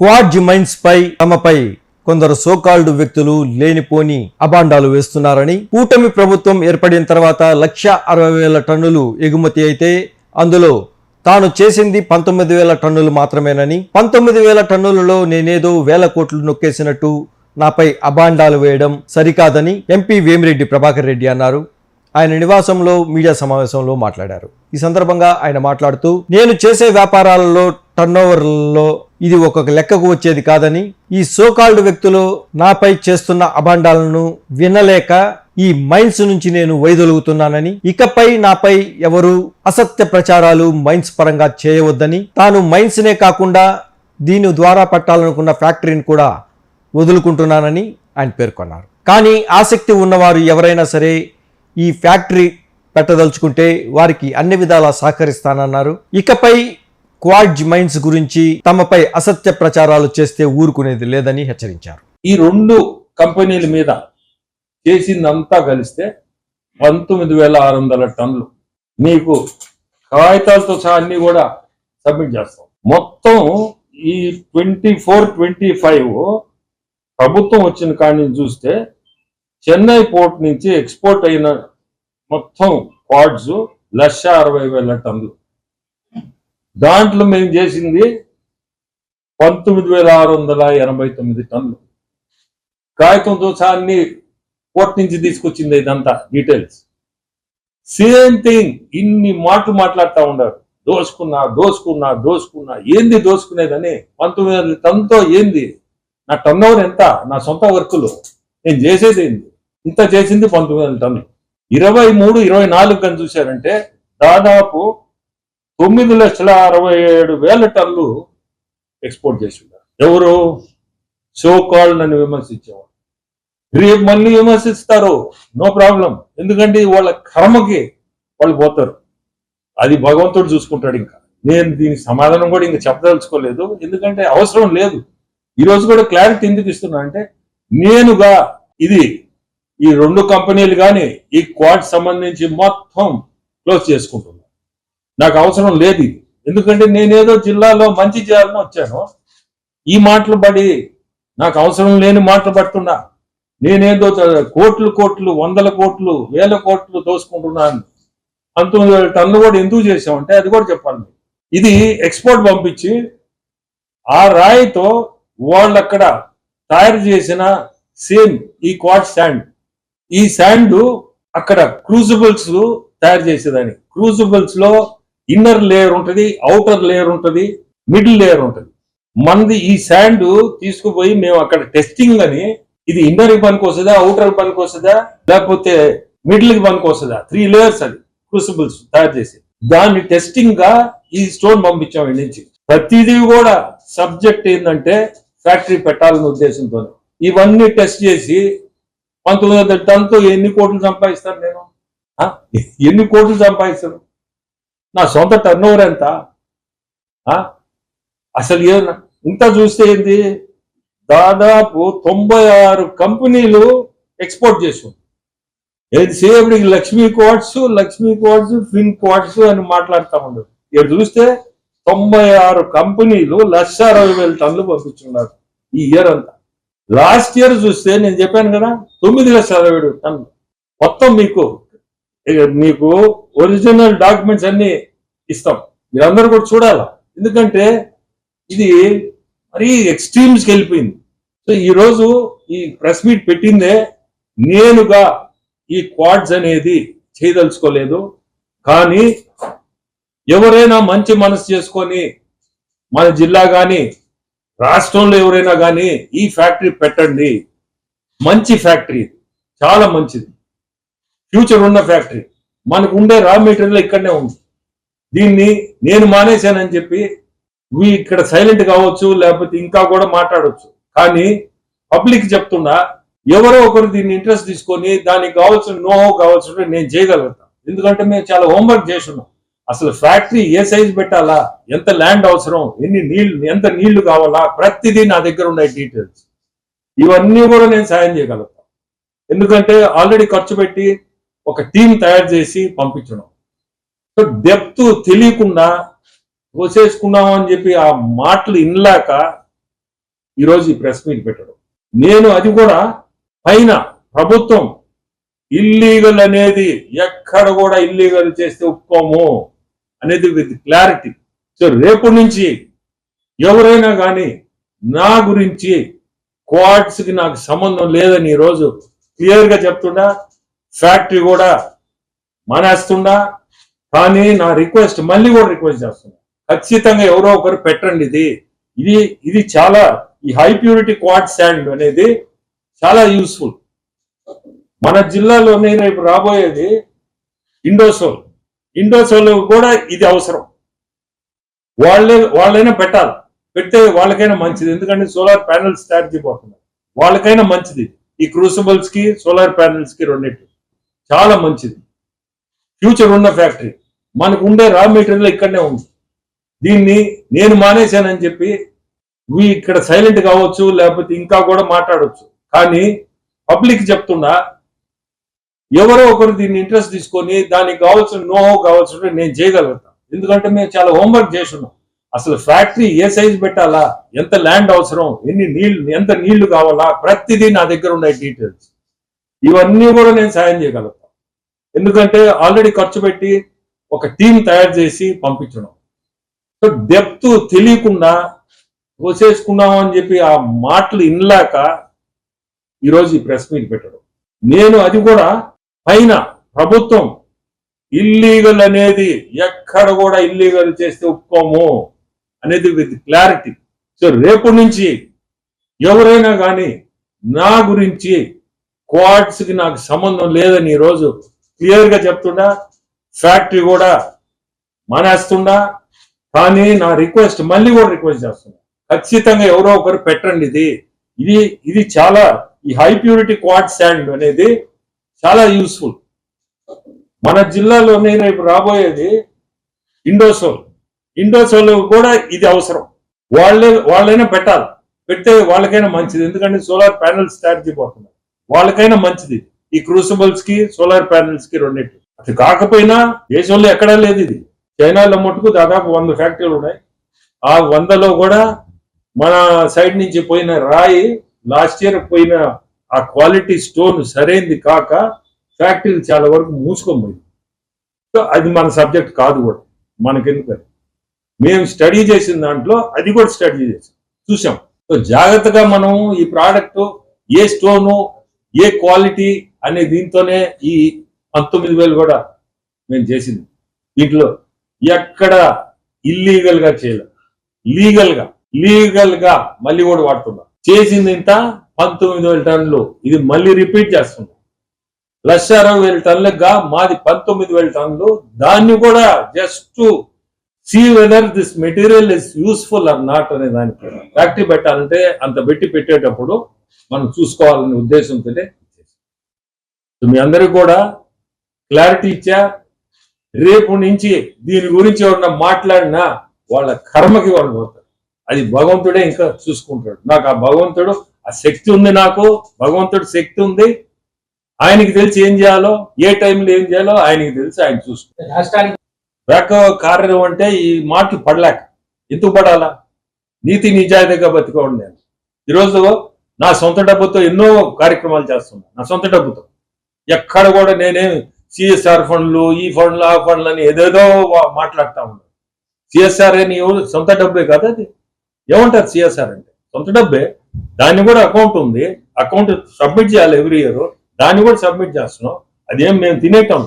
Quartz mines పై తమపై కొందరు so called వ్యక్తులు లేనిపోని అబాండాలు వేస్తున్నారని కూటమి ప్రభుత్వం ఏర్పడిన తర్వాత లక్ష అరవై వేల టన్నులు ఎగుమతి అయితే అందులో తాను చేసింది పంతొమ్మిది వేల టన్నులు మాత్రమేనని పంతొమ్మిది వేల టన్నులలో నేనేదో వేల కోట్లు నొక్కేసినట్టు నాపై అబాండాలు వేయడం సరికాదని ఎంపీ వేమిరెడ్డి ప్రభాకర్ రెడ్డి అన్నారు. ఆయన నివాసంలో మీడియా సమావేశంలో మాట్లాడారు. ఈ సందర్భంగా ఆయన మాట్లాడుతూ నేను చేసే వ్యాపారాలలో టర్నోవర్లలో ఇది ఒక లెక్కకు వచ్చేది కాదని ఈ సోకాల్డ్ వ్యక్తులు నాపై చేస్తున్న అభాండాలను వినలేక ఈ మైన్స్ నుంచి నేను వైదొలుగుతున్నానని ఇకపై నాపై ఎవరు అసత్య ప్రచారాలు మైన్స్ పరంగా చేయవద్దని తాను మైన్స్నే కాకుండా దీని ద్వారా పెట్టాలనుకున్న ఫ్యాక్టరీని కూడా వదులుకుంటున్నానని ఆయన పేర్కొన్నారు. కానీ ఆసక్తి ఉన్నవారు ఎవరైనా సరే ఈ ఫ్యాక్టరీ పెట్టదలుచుకుంటే వారికి అన్ని విధాలా సహకరిస్తానన్నారు. ఇకపై క్వాడ్జ్ మైన్స్ గురించి తమపై అసత్య ప్రచారాలు చేస్తే ఊరుకునేది లేదని హెచ్చరించారు. ఈ రెండు కంపెనీల మీద చేసిందంతా కలిస్తే పంతొమ్మిది వేల ఆరు వందల టన్నులు. మీకు కాగితాలతో సహా అన్ని కూడా సబ్మిట్ చేస్తాం. మొత్తం ఈ ట్వంటీ ఫోర్ ట్వంటీ ఫైవ్ ప్రభుత్వం వచ్చిన కాడి నుంచి చూస్తే చెన్నై పోర్ట్ నుంచి ఎక్స్పోర్ట్ అయిన మొత్తం క్వాడ్స్ లక్ష అరవై వేల టన్నులు. దాంట్లో మేము చేసింది పంతొమ్మిది వేల ఆరు వందల ఎనభై తొమ్మిది టన్నులు. కాగితంతో సహా అన్ని పోర్ట్ నుంచి తీసుకొచ్చింది ఇదంతా డీటెయిల్స్ సేమ్ థింగ్ ఇన్ని మాటలు మాట్లాడుతూ ఉండారు దోసుకున్నా దోసుకున్నా దోసుకున్నా. ఏంది దోసుకునేదని? పంతొమ్మిది వందల టన్నుతో ఏంది? నా టర్న్ ఓవర్ ఎంత? నా సొంత వర్కులు. నేను చేసేది ఏంది? ఇంత చేసింది పంతొమ్మిది వందల టన్ను ఇరవై మూడు ఇరవై నాలుగు కానీ చూశారంటే దాదాపు తొమ్మిది లక్షల అరవై ఏడు వేల టన్నులు ఎక్స్పోర్ట్ చేసి ఉన్నారు ఎవరు? షో కాల్ నన్ను విమర్శించేవాళ్ళు రేపు మళ్ళీ విమర్శిస్తారు. No problem. ఎందుకంటే వాళ్ళ కర్మకి వాళ్ళు పోతారు. అది భగవంతుడు చూసుకుంటాడు ఇంకా. నేను దీనికి సమాధానం కూడా ఇంకా చెప్పదలుచుకోలేదు. ఎందుకంటే అవసరం లేదు. ఈరోజు కూడా క్లారిటీ ఎందుకు ఇస్తున్నా అంటే నేనుగా ఇది ఈ రెండు కంపెనీలు కానీ ఈ క్వాడ్ సంబంధించి మొత్తం క్లోజ్ చేసుకుంటున్నాను నాకు అవసరం లేదు ఇది. ఎందుకంటే నేనేదో జిల్లాలో మంచి చేయాలని వచ్చాను. ఈ మాటలు పడి నాకు అవసరం లేని మాటలు పడుతున్నా. నేనేదో కోట్లు కోట్లు వందల కోట్లు వేల కోట్లు దోసుకుంటున్నాను. పంతొమ్మిది వేల టన్నులు కూడా ఎందుకు చేసామంటే అది కూడా చెప్పాలి ఇది ఎక్స్పోర్ట్ పంపించి ఆ రాయితో వాళ్ళు అక్కడ తయారు చేసిన సేమ్ ఈ క్వాట్ శాండ్. ఈ శాండ్ అక్కడ క్రూజిబుల్స్ తయారు చేసేదాన్ని. క్రూజిబుల్స్లో ఇన్నర్ లేయర్ ఉంటుంది అవుటర్ లేయర్ ఉంటుంది మిడిల్ లేయర్ ఉంటుంది. మనది ఈ శాండ్ తీసుకుపోయి మేము అక్కడ టెస్టింగ్ అని ఇది ఇన్నర్ పనికి వస్తుందా అవుటర్ పనికి వస్తుందా లేకపోతే మిడిల్కి పనికి వస్తుందా? త్రీ లేయర్స్ అది క్రూసిబుల్స్ తయారు చేసి. దాన్ని టెస్టింగ్గా ఈ స్టోన్ పంపించాం నుంచి. ప్రతిదీ కూడా సబ్జెక్ట్ ఏంటంటే ఫ్యాక్టరీ పెట్టాలనే ఉద్దేశంతో ఇవన్నీ టెస్ట్ చేసి పంతొమ్మిది వందల టన్తో ఎన్ని కోట్లు సంపాదిస్తాను నేను? ఎన్ని కోట్లు సంపాదిస్తాను నా సొంత టర్న్ ఓవర్ ఎంత అసలు ఏ ఇంత చూస్తే ఏంది? దాదాపు తొంభై ఆరు కంపెనీలు ఎక్స్పోర్ట్ చేసాం ఏది సేపటికి లక్ష్మీ కోట్స్ లక్ష్మీ కోట్స్ ఫిన్ కోట్స్ అని మాట్లాడుతూ ఉండదు ఇక్కడ చూస్తే తొంభై ఆరు కంపెనీలు లక్ష అరవై వేల టన్నులు పంపించున్నారు ఈ ఇయర్ అంతా. లాస్ట్ ఇయర్ చూస్తే నేను చెప్పాను కదా తొమ్మిది లక్షల అరవై ఏడు టన్నులు. మొత్తం మీకు మీకు ఒరిజినల్ డాక్యుమెంట్స్ అన్ని ఇస్తాం. మీరందరూ కూడా చూడాలా? ఎందుకంటే ఇది మరీ ఎక్స్ట్రీమ్స్కి వెళ్ళిపోయింది. సో ఈరోజు ఈ ప్రెస్ మీట్ పెట్టిందే నేనుగా ఈ క్వాడ్స్ అనేది చేయదలుచుకోలేదు. కానీ ఎవరైనా మంచి మనసు చేసుకొని మన జిల్లా కానీ రాష్ట్రంలో ఎవరైనా కానీ ఈ ఫ్యాక్టరీ పెట్టండి. మంచి ఫ్యాక్టరీ చాలా మంచిది. ఫ్యూచర్ ఉన్న ఫ్యాక్టరీ మనకు ఉండే రా మెటీరియల్ ఇక్కడనే ఉంది. దీన్ని నేను మానేశానని చెప్పి ఇవి ఇక్కడ సైలెంట్ కావచ్చు లేకపోతే ఇంకా కూడా మాట్లాడవచ్చు కానీ పబ్లిక్ చెప్తున్నా ఎవరో ఒకరు దీన్ని ఇంట్రెస్ట్ తీసుకొని దానికి కావాల్సిన నో కావాల్సిన నేను చేయగలుగుతాను ఎందుకంటే మేము చాలా హోంవర్క్ చేస్తున్నాం. అసలు ఫ్యాక్టరీ ఏ సైజ్ పెట్టాలా? ఎంత ల్యాండ్ అవసరం? ఎన్ని నీళ్ళు ఎంత నీళ్ళు కావాలా? ప్రతిదీ నా దగ్గర ఉన్నాయి డీటెయిల్స్ ఇవన్నీ కూడా నేను సాయం చేయగలుగుతాను ఎందుకంటే ఆల్రెడీ ఖర్చు పెట్టి ఒక టీం తయారు చేసి పంపించడం. సో డెప్త్ తెలియకుండా తోసేసుకున్నాము అని చెప్పి ఆ మాటలు ఇన్లాక ఈరోజు ఈ ప్రెస్ మీట్ పెట్టడం. నేను అది కూడా పైన ప్రభుత్వం ఇల్లీగల్ అనేది ఎక్కడ కూడా ఇల్లీగల్ చేస్తే ఒప్పుకోము అనేది విత్ క్లారిటీ. సో రేపు నుంచి ఎవరైనా కానీ నా గురించి క్వాడ్స్కి నాకు సంబంధం లేదని ఈరోజు క్లియర్గా చెప్తున్నా. ఫ్యాక్టరీ కూడా మానేస్తుండా కానీ నా రిక్వెస్ట్ మళ్ళీ కూడా రిక్వెస్ట్ చేస్తున్నా. ఖచ్చితంగా ఎవరో ఒకరు పెట్టండి ఇది. ఇది ఇది చాలా ఈ హై ప్యూరిటీ క్వాడ్ శాండ్ అనేది చాలా యూస్ఫుల్. మన జిల్లాలోనే రేపు రాబోయేది ఇండోసోల్. ఇండోసోల్ కూడా ఇది అవసరం. వాళ్ళే వాళ్ళైనా పెట్టాలి. పెడితే వాళ్ళకైనా మంచిది. ఎందుకంటే సోలార్ ప్యానెల్స్ తయారు చేయబోతున్నారు. వాళ్ళకైనా మంచిది. ఈ క్రూసిబుల్స్కి సోలార్ ప్యానెల్స్కి రెండింటి. చాలా మంచిది. ఫ్యూచర్ ఉన్న ఫ్యాక్టరీ. మనకు ఉండే రా మెటీరియల్ ఇక్కడనే ఉంది. దీన్ని నేను మానేశానని చెప్పి వీ ఇక్కడ సైలెంట్ కావచ్చు లేకపోతే ఇంకా కూడా మాట్లాడవచ్చు కానీ పబ్లిక్ చెప్తున్నా ఎవరో ఒకరు దీన్ని ఇంట్రెస్ట్ తీసుకొని దానికి కావాల్సిన నో కావాల్సిన నేను చేయగలుగుతాను ఎందుకంటే మేము చాలా హోంవర్క్ చేస్తున్నాం. అసలు ఫ్యాక్టరీ ఏ సైజ్ పెట్టాలా? ఎంత ల్యాండ్ అవసరం? ఎన్ని నీళ్ళు ఎంత నీళ్ళు కావాలా? ప్రతిదీ నా దగ్గర ఉన్నాయి డీటెయిల్స్. ఇవన్నీ కూడా నేను సాయం చేయగలుగుతాను ఎందుకంటే ఆల్రెడీ ఖర్చు పెట్టి ఒక టీం తయారు చేసి పంపించడం. సో డెప్త్ తెలియకుండా పోసేసుకున్నాము అని చెప్పి ఆ మాటలు ఇన్లాక ఈరోజు ఈ ప్రెస్ మీట్ పెట్టడం. నేను అది కూడా పైన ప్రభుత్వం ఇల్లీగల్ అనేది ఎక్కడ కూడా ఇల్లీగల్ చేస్తే ఒప్పుకోము అనేది విత్ క్లారిటీ. సో రేపు నుంచి ఎవరైనా కానీ నా గురించి క్వార్ట్స్కి నాకు సంబంధం లేదని ఈరోజు క్లియర్గా చెప్తుండా ఫ్యాక్టరీ కూడా మానేస్తుండా కానీ నా రిక్వెస్ట్ మళ్ళీ కూడా రిక్వెస్ట్ చేస్తున్నా. ఖచ్చితంగా ఎవరో ఒకరు పెట్టండి ఇది. ఇది ఇది చాలా ఈ హై ప్యూరిటీ క్వాడ్ శాండ్ అనేది చాలా యూస్ఫుల్ మన జిల్లాలోనే రేపు రాబోయేది ఇండోసోల్ ఇండోసోల్ కూడా ఇది అవసరం. వాళ్ళే వాళ్ళైనా పెట్టాలి. పెడితే వాళ్ళకైనా మంచిది. ఎందుకంటే సోలార్ ప్యానెల్స్ తయారు చేయబోతున్నారు వాళ్ళకైనా మంచిది. ఈ క్రూసిబుల్స్కి సోలార్ ప్యానెల్స్కి రెండింటి. అది కాకపోయినా దేశంలో ఎక్కడా లేదు ఇది. చైనాలో మటుకు దాదాపు వంద ఫ్యాక్టరీలు ఉన్నాయి. ఆ వందలో కూడా మన సైడ్ నుంచి పోయిన రాయి లాస్ట్ ఇయర్ పోయిన ఆ క్వాలిటీ స్టోన్ సరైంది కాక ఫ్యాక్టరీలు చాలా వరకు మూసుకోబోయింది సో అది మన సబ్జెక్ట్ కాదు కూడా. మనకెందుకని మేము స్టడీ చేసిన దాంట్లో అది కూడా స్టడీ చేసాం. చూసాం. సో జాగ్రత్తగా మనం ఈ ప్రోడక్ట్ ఏ స్టోను ఏ క్వాలిటీ అనే దీంతోనే ఈ పంతొమ్మిది వేలు కూడా మేము చేసింది. దీంట్లో ఎక్కడ ఇల్లీగల్గా చేయలేదు లీగల్గా లీగల్గా మళ్ళీ కూడా వాడుతున్నాం. చేసింది ఇంత పంతొమ్మిది వేల టన్నులు. ఇది మళ్ళీ రిపీట్ చేస్తున్నాం. లక్ష అరవై వేల టన్నులుగా మాది పంతొమ్మిది వేల టన్నులు. దాన్ని కూడా just see whether this material is useful or not అనే దానికి. ఫ్యాక్టరీ పెట్టాలంటే అంత పెట్టి పెట్టేటప్పుడు మనం చూసుకోవాలనే ఉద్దేశంతోనే మీ అందరికి కూడా క్లారిటీ ఇచ్చా రేపు నుంచి దీని గురించి ఎవరన్నా మాట్లాడినా వాళ్ళ కర్మకి వాళ్ళు పోతారు. అది భగవంతుడే ఇంకా చూసుకుంటాడు. నాకు ఆ భగవంతుడు ఆ శక్తి ఉంది నాకు భగవంతుడు శక్తి ఉంది. ఆయనకి తెలిసి ఏం చేయాలో ఏ టైంలో ఏం చేయాలో ఆయనకి తెలిసి ఆయన చూసుకుంటాడు. రాష్ట్రానికి బ్యాక్ కార్యం అంటే ఈ మాటలు పడలేక. ఎందుకు పడాలా? నీతి నిజాయితీగా బతికోండి నేను. ఈరోజు నా సొంత డబ్బుతో ఎన్నో కార్యక్రమాలు చేస్తున్నా. నా సొంత డబ్బుతో. ఎక్కడ కూడా నేనేం సిఎస్ఆర్ ఫండ్లు ఈ ఫండ్లు ఆ ఫండ్లు అని ఏదేదో మాట్లాడుతూ మాట్లాడుతా ఉన్నాను సిఎస్ఆర్ అని సొంత డబ్బే కదా అది. ఏమంటారు సిఎస్ఆర్ అంటే? సొంత డబ్బే. దాన్ని కూడా అకౌంట్ ఉంది. అకౌంట్ సబ్మిట్ చేయాలి ఎవ్రీ ఇయర్. దాన్ని కూడా సబ్మిట్ చేస్తున్నాం. అదేం మేము తినేటం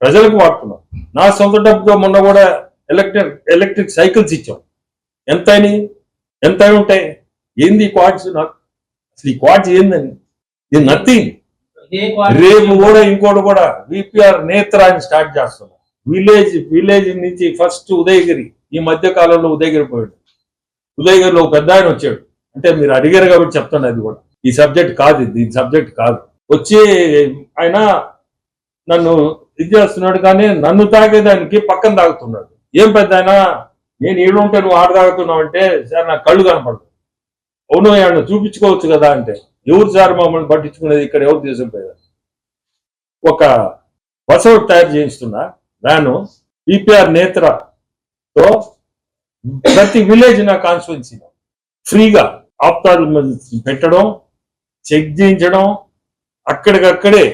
ప్రజలకు వాడుతున్నాం. నా సొంత డబ్బుతో మొన్న కూడా ఎలక్ట్రిక్ ఎలక్ట్రిక్ సైకిల్స్ ఇచ్చాం. ఎంత అయినాయి? ఎంత అయి ఉంటాయి. ఏంది క్వాడ్స్ నాకు? అసలు ఈ క్వాడ్స్ ఏందని? ఇది నథింగ్ రేపు కూడా ఇంకోటి కూడా విపిఆర్ నేత్ర అని స్టార్ట్ చేస్తున్నాం. విలేజ్ విలేజ్ నుంచి ఫస్ట్ ఉదయగిరి ఈ మధ్య కాలంలో ఉదయగిరి పోయాడు. ఉదయగిరిలో పెద్ద ఆయన వచ్చాడు. అంటే మీరు అడిగారు కాబట్టి చెప్తాను అది కూడా. ఈ సబ్జెక్ట్ కాదు ఇది ఈ సబ్జెక్ట్ కాదు. వచ్చి ఆయన నన్ను ఇది చేస్తున్నాడు కానీ నన్ను తాగేదానికి పక్కన తాగుతున్నాడు. ఏం పెద్ద ఆయన? నేను ఈడు ఉంటే నువ్వు ఆడ తాగుతున్నావు అంటే సార్ నాకు కళ్ళు కనపడదు అవును ఆయన చూపించుకోవచ్చు కదా అంటే. ఎవరు సార్ మమ్మల్ని పట్టించుకునేది? ఇక్కడ ఎవరు తీసుకుపోయారు ఒక బస్ ఒకటి తయారు చేయిస్తున్న వ్యాను ఈపీఆర్ నేత్రతో ప్రతి విలేజ్ నా కాన్స్టిట్యున్సీలో ఫ్రీగా ఆప్తాల్మజిస్ట్ పెట్టడం చెక్ చేయించడం అక్కడికక్కడే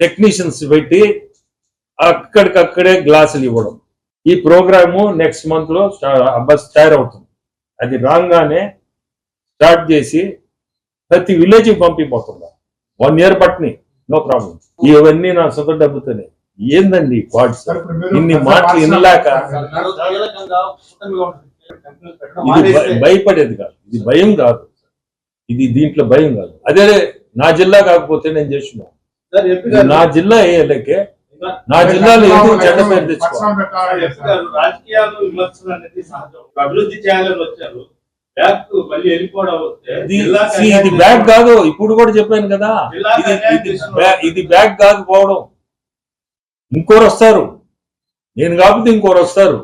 టెక్నీషియన్స్ పెట్టి అక్కడికక్కడే గ్లాసులు ఇవ్వడం. ఈ ప్రోగ్రాము నెక్స్ట్ మంత్లో బస్ తయారవుతుంది. అది రాగానే స్టార్ట్ చేసి ప్రతి విలేజ్ పంపిపోతుందా వన్ ఇయర్ పట్ని నో ప్రాబ్లం ఇవన్నీ నా సొంత డబ్బుతోనే. ఏందండి వాట్స్ ఇన్ని మాటలు వినలేక భయపడేది కాదు. ఇది భయం కాదు. ఇది దీంట్లో భయం కాదు. అదే నా జిల్లా కాకపోతే నేను చేసిన నా జిల్లా అయ్యేలకే నా జిల్లాలో ఎందుకు చెడ్డ పేరు తెచ్చుకోవాలి. రాజకీయాలు విమర్శలు అనేది సహజం. అభివృద్ధి చేయాలని వచ్చారు. ఇది బ్యాగ్ కాదు ఇప్పుడు కూడా చెప్పాను కదా. ఇది బ్యాగ్ కాదు పోవడం ఇంకోరు వస్తారు. నేను కాకపోతే ఇంకోరు వస్తారు.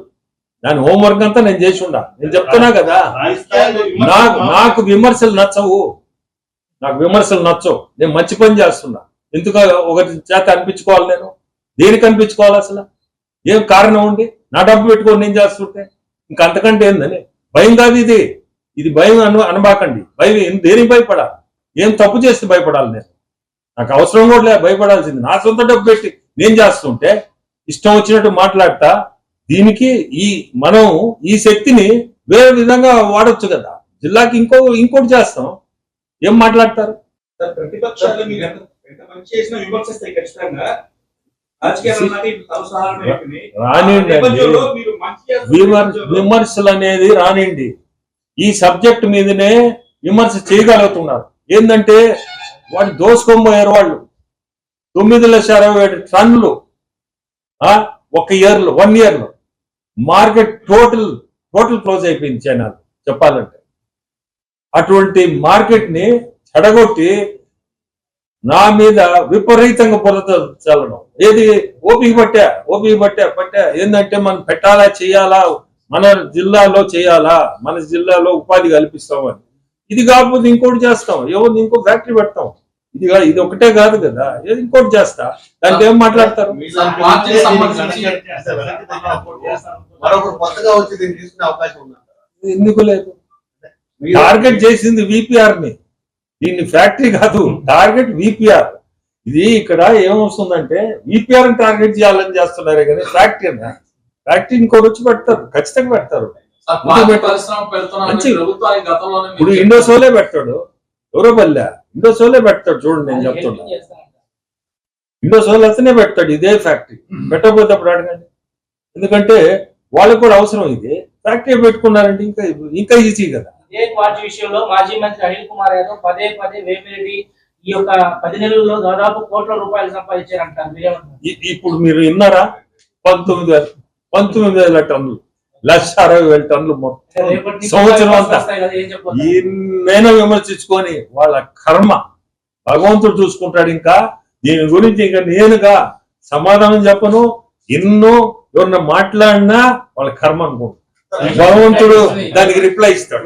దాని హోంవర్క్ అంతా నేను చేసి ఉండా. నేను చెప్తున్నా కదా. నాకు నాకు విమర్శలు నచ్చవు. నాకు విమర్శలు నచ్చవు. నేను మంచి పని చేస్తున్నా. ఎందుకు ఒకటి చేత అనిపించుకోవాలి నేను? దేనికి అనిపించుకోవాలి అసలు? ఏం కారణం ఉంది నా డబ్బు పెట్టుకొని నేను చేస్తుంటే? ఇంకా అంతకంటే ఏందని? భయం కాదు ఇది. ఇది భయం అను అనబాకండి. భయం ఏం- దేనికి భయపడాలి? ఏం తప్పు చేస్తే భయపడాలి నేను? నాకు అవసరం కూడా లేదు భయపడాల్సింది. నా సొంత డబ్బు పెట్టి నేను చేస్తుంటే ఇష్టం వచ్చినట్టు మాట్లాడతా దీనికి ఈ మనం ఈ శక్తిని వేరే విధంగా వాడొచ్చు కదా. జిల్లాకి ఇంకో ఇంకోటి చేస్తాం. ఏం మాట్లాడతారు? సార్, ప్రతిపక్షాలు మీరు ఎంత ఎంత మంచి చేసినా విమర్శిస్తాయి ఖచ్చితంగా. రాజకీయాలు అన్నది సర్వసాధారణం అయిపోయింది. రానివ్వండి. విమర్శలు అనేది రానిండి ఈ సబ్జెక్ట్ మీదనే విమర్శ చేయగలుగుతున్నారు. ఏంటంటే వాళ్ళు దోసుకోబోయారు వాళ్ళు తొమ్మిది లక్షల అరవై ఏడు టన్నులు ఒక ఇయర్లో వన్ ఇయర్లో. మార్కెట్ టోటల్ టోటల్ క్లోజ్ అయిపోయింది చైనా చెప్పాలంటే. అటువంటి మార్కెట్ని చెడగొట్టి నా మీద విపరీతంగా పొరత చల్లడం. ఏది? ఓపిక పట్టా ఓపిక పట్టా పట్టా. ఏంటంటే మనం పెట్టాలా చేయాలా? మన జిల్లాలో చేయాలా? మన జిల్లాలో ఉపాధి కల్పిస్తామని. ఇది కాకపోతే ఇంకోటి చేస్తాం. ఎవరు ఇంకో ఫ్యాక్టరీ పెడతాం. ఇది ఇది ఒకటే కాదు కదా. ఏది ఇంకోటి చేస్తా? దానికి ఏం మాట్లాడతారు? ఎందుకు లేదు? టార్గెట్ చేసింది విపిఆర్ని దీన్ని ఫ్యాక్టరీ కాదు టార్గెట్ విపిఆర్. ఇది ఇక్కడ ఏమొస్తుందంటే విపిఆర్ టార్గెట్ చేయాలని చేస్తున్నారే కానీ ఫ్యాక్టరీ ఫ్యాక్టరీ ఇంకోటి వచ్చి పెడతారు ఖచ్చితంగా పెడతారు. ఇప్పుడు ఇండోసోలే పెట్టాడు ఎవరో పల్లె ఇండోసోలే పెడతాడు చూడండి నేను చెప్తున్నా. ఇండోసోల్ అతనే పెడతాడు ఇదే ఫ్యాక్టరీ పెట్టకపోతే అప్పుడు అడగండి. ఎందుకంటే వాళ్ళకు కూడా అవసరం ఇది. ఫ్యాక్టరీ పెట్టుకున్నారంటే ఇంకా ఇంకా ఈజీ కదా. ఇదే విషయంలో మాజీ మంత్రి అనిల్ కుమార్ యాదవ్ పదే పదే వేమిరెడ్డి ఈ యొక్క పది నెలల్లో దాదాపు కోట్ల రూపాయలు సంపాదించారంటారు ఇప్పుడు మీరు విన్నారా? పంతొమ్మిది పంతొమ్మిది వేల టన్నులు లక్ష అరవై వేల టన్నులు మొత్తం సంవత్సరం అంతా. ఎన్నైనా విమర్శించుకొని వాళ్ళ కర్మ భగవంతుడు చూసుకుంటాడు ఇంకా. దీని గురించి ఇంకా నేనుగా సమాధానం చెప్పను. ఎన్నో ఎవరన్నా మాట్లాడినా వాళ్ళ కర్మ అనుకో భగవంతుడు దానికి రిప్లై ఇస్తాడు.